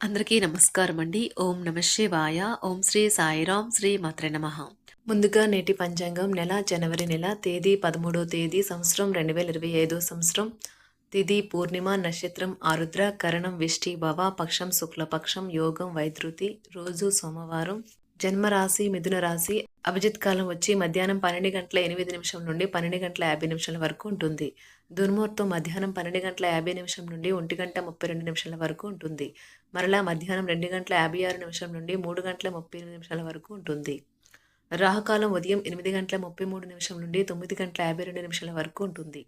అందరికీ నమస్కారం అండి ఓం నమ శివాయ. ఓం శ్రీ సాయిరాం శ్రీ మాత్ర నమ. ముందుగా నేటి పంచాంగం నెల జనవరి నెల తేదీ పదమూడో తేదీ సంవత్సరం రెండు వేల ఇరవై ఐదో సంవత్సరం. తిథి పూర్ణిమ నక్షత్రం ఆరుద్ర కరణం విష్టి భవ పక్షం శుక్లపక్షం యోగం వైద్యుతి రోజు సోమవారం. జన్మరాశి మిథున రాశి అభిజిత్ కాలం వచ్చి మధ్యాహ్నం పన్నెండు గంటల ఎనిమిది నిమిషం నుండి పన్నెండు గంటల యాభై నిమిషాల వరకు ఉంటుంది. దుర్ముహూర్తం మధ్యాహ్నం పన్నెండు గంటల యాభై నిమిషం నుండి ఒంటి గంట ముప్పై రెండు నిమిషాల వరకు ఉంటుంది. మరలా మధ్యాహ్నం రెండు గంటల యాభై ఆరు నిమిషం నుండి మూడు గంటల ముప్పై ఎనిమిది నిమిషాల వరకు ఉంటుంది. రాహుకాలం ఉదయం ఎనిమిది గంటల ముప్పై మూడు నిమిషం నుండి తొమ్మిది గంటల యాభై రెండు నిమిషాల వరకు ఉంటుంది.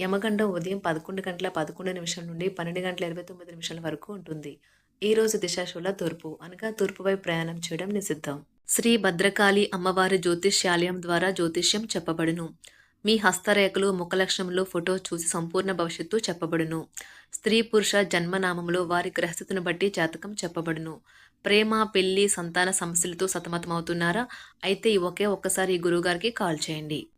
యమగండం ఉదయం పదకొండు గంటల పదకొండు నిమిషం నుండి పన్నెండు గంటల ఇరవై తొమ్మిది నిమిషాల వరకు ఉంటుంది. ఈ రోజు దిశాశుల తూర్పు అనగా తూర్పుపై ప్రయాణం చేయడం నిషిద్ధం. శ్రీ భద్రకాళి అమ్మవారి జ్యోతిష్యాలయం ద్వారా జ్యోతిష్యం చెప్పబడును. మీ హస్తరేఖలు ముఖలక్షణంలో ఫోటో చూసి సంపూర్ణ భవిష్యత్తు చెప్పబడును. స్త్రీ పురుష జన్మనామంలో వారి గ్రహస్థితిని బట్టి జాతకం చెప్పబడును. ప్రేమ పెళ్ళి సంతాన సమస్యలతో సతమతమవుతున్నారా? అయితే ఒకే ఒక్కసారి ఈ గురువుగారికి కాల్ చేయండి.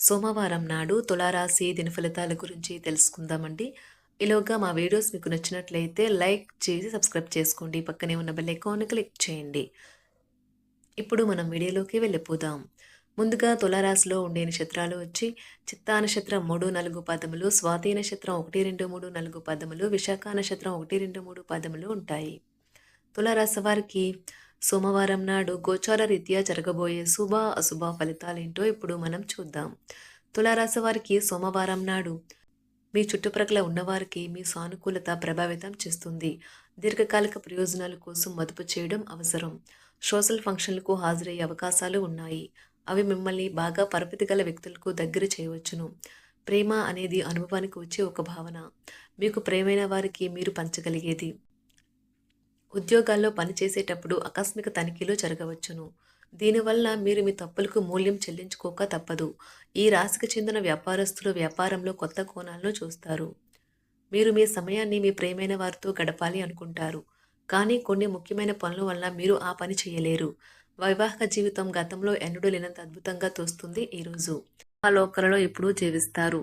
సోమవారం నాడు తులారాశి దిన ఫలితాల గురించి తెలుసుకుందామండి. ఈలోగా మా వీడియోస్ మీకు నచ్చినట్లయితే లైక్ చేసి సబ్స్క్రైబ్ చేసుకోండి. పక్కనే ఉన్న బెల్ ఐకాన్ క్లిక్ చేయండి. ఇప్పుడు మనం వీడియోలోకి వెళ్ళిపోదాం. ముందుగా తులారాశిలో ఉండే నక్షత్రాలు వచ్చి చిత్తా నక్షత్రం మూడు నాలుగు పదములు స్వాతి నక్షత్రం ఒకటి రెండు మూడు నాలుగు పదములు విశాఖ నక్షత్రం ఒకటి రెండు మూడు పదములు ఉంటాయి. తులారాశి వారికి సోమవారం నాడు గోచార రీత్యా జరగబోయే శుభ అశుభ ఫలితాలేంటో ఇప్పుడు మనం చూద్దాం. తులారాశి వారికి సోమవారం నాడు మీ చుట్టుప్రక్కల ఉన్నవారికి మీ సానుకూలత ప్రభావితం చేస్తుంది. దీర్ఘకాలిక ప్రయోజనాల కోసం మదుపు చేయడం అవసరం. సోషల్ ఫంక్షన్లకు హాజరయ్యే అవకాశాలు ఉన్నాయి. అవి మిమ్మల్ని బాగా పరపతి గల వ్యక్తులకు దగ్గర చేయవచ్చును. ప్రేమ అనేది అనుభవానికి వచ్చే ఒక భావన. మీకు ప్రేమైన వారికి మీరు పంచగలిగేది. ఉద్యోగాల్లో పనిచేసేటప్పుడు ఆకస్మిక తనిఖీలు జరగవచ్చును. దీనివల్ల మీరు మీ తప్పులకు మూల్యం చెల్లించుకోక తప్పదు. ఈ రాశికి చెందిన వ్యాపారస్తులు వ్యాపారంలో కొత్త కోణాలను చూస్తారు. మీరు మీ సమయాన్ని మీ ప్రేమైన వారితో గడపాలి అనుకుంటారు. కానీ కొన్ని ముఖ్యమైన పనుల వల్ల మీరు ఆ పని చేయలేరు. వైవాహిక జీవితం గతంలో ఎన్నడూ లేనంత అద్భుతంగా తోస్తుంది ఈరోజు ఆ లోకలలో ఎప్పుడూ జీవిస్తారు.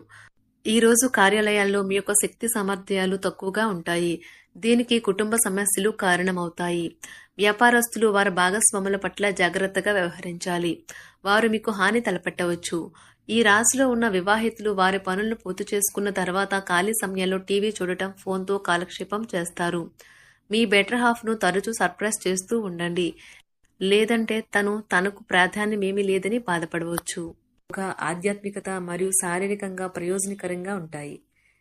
ఈ రోజు కార్యాలయాల్లో మీ యొక్క శక్తి సామర్థ్యాలు తక్కువగా ఉంటాయి. దీనికి కుటుంబ సమస్యలు కారణమవుతాయి. వ్యాపారస్తులు వారి భాగస్వాముల పట్ల జాగ్రత్తగా వ్యవహరించాలి. వారు మీకు హాని తలపెట్టవచ్చు. ఈ రాశిలో ఉన్న వివాహితులు వారి పనులను పూర్తి చేసుకున్న తర్వాత ఖాళీ సమయంలో టీవీ చూడటం ఫోన్తో కాలక్షేపం చేస్తారు. మీ బెటర్ హాఫ్ను తరచూ సర్ప్రైజ్ చేస్తూ ఉండండి. లేదంటే తను తనకు ప్రాధాన్యమేమీ లేదని బాధపడవచ్చు. ఒక ఆధ్యాత్మికత మరియు శారీరకంగా ప్రయోజనకరంగా ఉంటాయి.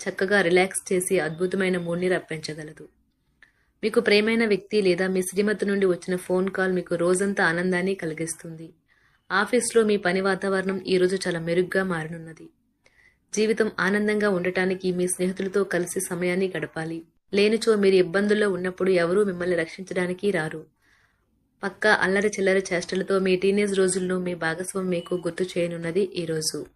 చక్కగా రిలాక్స్ చేసి అద్భుతమైన మూడ్ని రప్పించగలదు. మీకు ప్రేమైన వ్యక్తి లేదా మీ శ్రీమతి నుండి వచ్చిన ఫోన్ కాల్ మీకు రోజంతా ఆనందాన్ని కలిగిస్తుంది. ఆఫీస్లో మీ పని వాతావరణం ఈరోజు చాలా మెరుగ్గా మారనున్నది. జీవితం ఆనందంగా ఉండటానికి మీ స్నేహితులతో కలిసి సమయాన్ని గడపాలి. లేనిచో మీరు ఇబ్బందుల్లో ఉన్నప్పుడు ఎవరూ మిమ్మల్ని రక్షించడానికి రారు. పక్క అల్లరి చిల్లరి చేష్టలతో మీ టీనేజ్ రోజుల్లో మీ భాగస్వామి మీకు గుర్తు చేయనున్నది ఈ రోజు.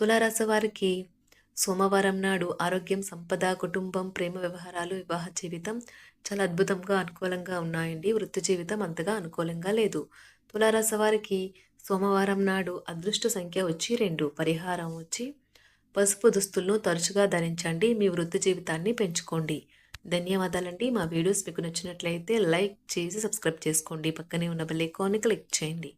తులారాశి వారికి సోమవారం నాడు ఆరోగ్యం సంపద కుటుంబం ప్రేమ వ్యవహారాలు వివాహ జీవితం చాలా అద్భుతంగా అనుకూలంగా ఉన్నాయండి. వృత్తి జీవితం అంతగా అనుకూలంగా లేదు. తులారాశి వారికి సోమవారం నాడు అదృష్ట సంఖ్య వచ్చి రెండు. పరిహారం వచ్చి పసుపు దుస్తులను తరచుగా ధరించండి. మీ వృత్తి జీవితాన్ని పెంచుకోండి. ధన్యవాదాలండి. మా వీడియోస్ మీకు నచ్చినట్లయితే లైక్ చేసి సబ్స్క్రైబ్ చేసుకోండి. పక్కనే ఉన్న బెల్ ఐకాన్ని క్లిక్ చేయండి.